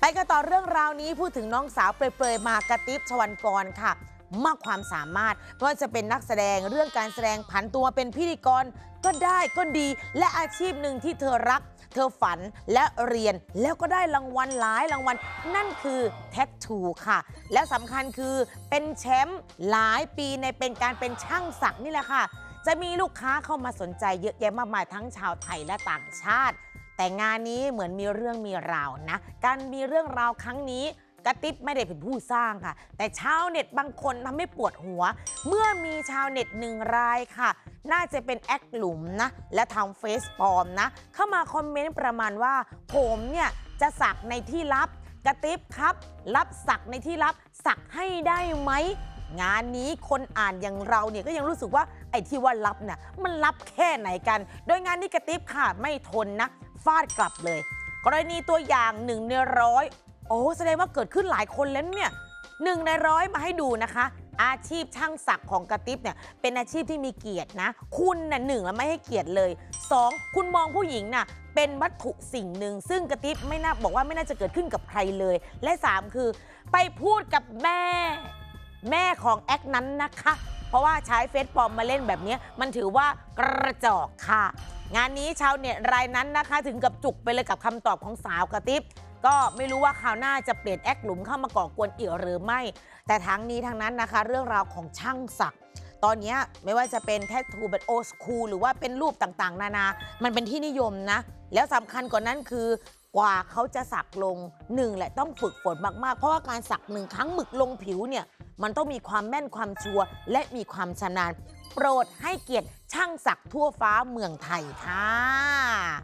ไปกันต่อเรื่องราวนี้พูดถึงน้องสาวเปรยๆมากระติบชวันกรค่ะ มากความสามารถไม่ว่าจะเป็นนักแสดงเรื่องการแสดงผันตัวเป็นพิธีกรก็ได้ก็ดี และอาชีพหนึ่งที่เธอรัก เธอฝันและเรียนแล้วก็ได้รางวัลหลายรางวัล นั่นคือแท็กทูค่ะ และสำคัญคือเป็นแชมป์หลายปีในเป็นการเป็นช่างศักย์นี่แหละค่ะ จะมีลูกค้าเข้ามาสนใจเยอะแยะมากมายทั้งชาวไทยและต่างชาติ แต่งานนี้เหมือนมีเรื่องมีราวนะ การมีเรื่องราวครั้งนี้กระติบไม่ได้เป็นผู้สร้างค่ะ แต่ชาวเน็ตบางคนทำให้ปวดหัว เมื่อมีชาวเน็ตหนึ่งรายค่ะ น่าจะเป็นแอคหลุมนะ และทำเฟซปลอมนะ เข้ามาคอมเมนต์ประมาณว่า ผมเนี่ยจะสักในที่ลับกระติบครับ รับสักในที่ลับ สักให้ได้ไหมงานนี้คนอ่านอย่างเราเนี่ยก็ยังรู้สึกว่าไอ้ที่ว่าลับน่ะมันลับแค่ไหนกัน โดยงานนี้กระติบค่ะไม่ทนนะ ฟาดกลับเลย กรณีตัวอย่างหนึ่งในร้อยโอ้แสดงว่าเกิดขึ้นหลายคนแล้วเนี่ยหนึ่งในร้อยมาให้ดูนะคะ อาชีพช่างศักดิ์ของกระติบเนี่ยเป็นอาชีพที่มีเกียรตินะ คุณน่ะหนึ่งแล้วไม่ให้เกียรติเลยสองคุณมองผู้หญิงน่ะเป็นวัตถุสิ่งหนึ่ง ซึ่งกระติบไม่น่าบอกว่าไม่น่าจะเกิดขึ้นกับใครเลย และสามคือ ไปพูดกับแม่ แม่ของแอคนั้นนะคะ เพราะว่าใช้เฟซปลอมมาเล่นแบบนี้มันถือว่ากระจอกค่ะ งานนี้ชาวเน็ตรายนั้นนะคะ ถึงกับจุกไปเลยกับคำตอบของสาวกระติบก็ไม่รู้ว่าคราวหน้าจะเปลี่ยนแอคหลุมเข้ามาก่อกวนเอีกหรือไม่ แต่ทั้งนี้ทั้งนั้นนะคะ เรื่องราวของช่างศักดิ์ตอนนี้ไม่ว่าจะเป็นแท t ทูเป็นโอสคูลหรือว่าเป็นรูปต่างๆ นานา มันเป็นที่นิยมนะ แล้วสำคัญกว่านั้นคือกว่าเขาจะสักลงหนึ่งแหละต้องฝึกฝนมากๆ เพราะว่าการสักหนึ่งครั้งหมึกลงผิวเนี่ย มันต้องมีความแม่นความชัวร์และมีความชำนาญโปรดให้เกียรติช่างศักดิ์ทั่วฟ้าเมืองไทยค่ะ